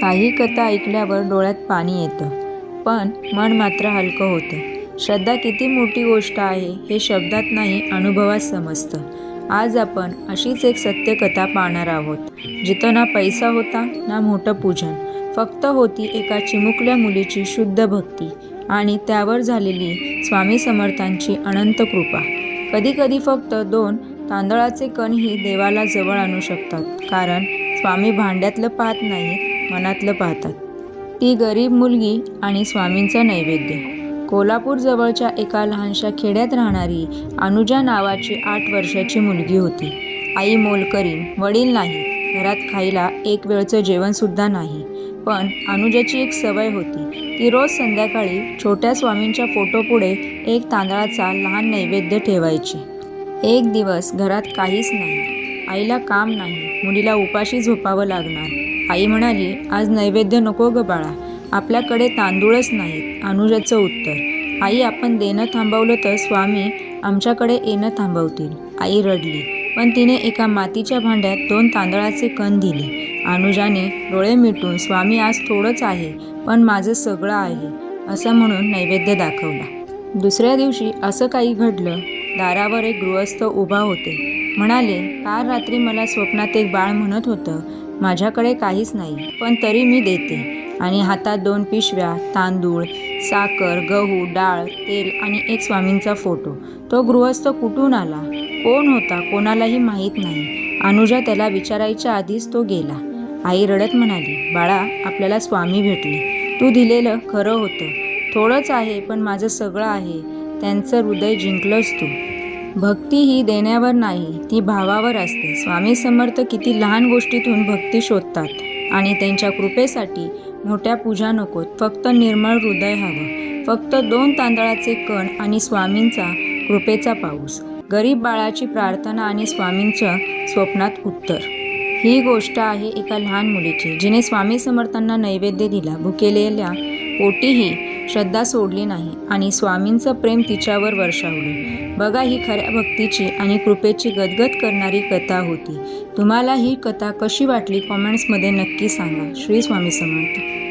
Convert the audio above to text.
काही कथा ऐकल्यावर डोळ्यात पाणी येतं. पण मन मात्र हलकं होतं. श्रद्धा किती मोठी गोष्ट आहे हे शब्दात नाही अनुभवात समजतं. आज आपण अशीच एक सत्य कथा पाहणार आहोत. जिथं ना पैसा होता ना मोठं पूजन. फक्त होती एका चिमुकल्या मुलीची शुद्ध भक्ती. आणि त्यावर झालेली स्वामी समर्थांची अनंत कृपा. कधीकधी फक्त दोन तांदळाचे कणही देवाला जवळ आणू शकतात. कारण स्वामी भांड्यातलं पाहत नाहीत मनातलं पाहतात. ती गरीब मुलगी आणि स्वामींचा नैवेद्य. कोल्हापूर जवळच्या एका लहानशा खेड्यात राहणारी अनुजा नावाची आठ वर्षाची मुलगी होती. आई मोलकरीण वडील नाही. घरात खायला एक वेळचं जेवणसुद्धा नाही. पण अनुजाची एक सवय होती. ती रोज संध्याकाळी छोट्या स्वामींच्या फोटोपुढे एक तांदळाचा लहान नैवेद्य ठेवायची. एक दिवस घरात काहीच नाही. आईला काम नाही. मुलीला उपाशी झोपावं लागणार. आई म्हणाली आज नैवेद्य नको ग बाळा. आपल्याकडे तांदूळच नाहीत. अनुजाचं उत्तर आई आपण देणं थांबवलं तर स्वामी आमच्याकडे येणं थांबवतील. आई रडली पण तिने एका मातीच्या भांड्यात दोन तांदळाचे कण दिले. अनुजाने डोळे मिटून स्वामी आज थोडंच आहे पण माझं सगळं आहे असं म्हणून नैवेद्य दाखवला. दुसऱ्या दिवशी असं काही घडलं दारावर एक गृहस्थ उभा होते. म्हणाले काल रात्री मला स्वप्नात एक बाळ म्हणत होतं माझ्याकडे काहीच नाही पण तरी मी देते. आणि हातात दोन पिशव्या तांदूळ साखर गहू डाळ तेल आणि एक स्वामींचा फोटो. तो गृहस्थ कुठून आला? कोण होता? कोणालाही माहीत नाही. अनुजा त्याला विचारायच्या आधीच तो गेला. आई रडत म्हणाली बाळा आपल्याला स्वामी भेटले. तू दिलेलं खरं होतं. थोडंच आहे पण माझं सगळं आहे. त्यांचं हृदय जिंकलंच तू. भक्ती ही देण्यावर नाही ती भावावर असते. स्वामी समर्थ किती लहान गोष्टीतून भक्ती शोधतात आणि त्यांच्या कृपेसाठी मोठ्या पूजा नकोत फक्त निर्मळ हृदय हवं. फक्त दोन तांदळाचे कण आणि स्वामींचा कृपेचा पाऊस. गरीब बाळाची प्रार्थना आणि स्वामींच्या स्वप्नात उत्तर. ही गोष्ट आहे एका लहान मुलीची जिने स्वामी समर्थांना नैवेद्य दिला. भुकेलेल्या पोटीही श्रद्धा सोडली नाही आणि स्वामींचं प्रेम तिच्यावर वर्षावले. बघा ही खऱ्या भक्तीची आणि कृपेची गदगद करणारी कथा होती. तुम्हाला ही कथा कशी वाटली? कॉमेंट्समध्ये नक्की सांगा. श्री स्वामी समर्थ.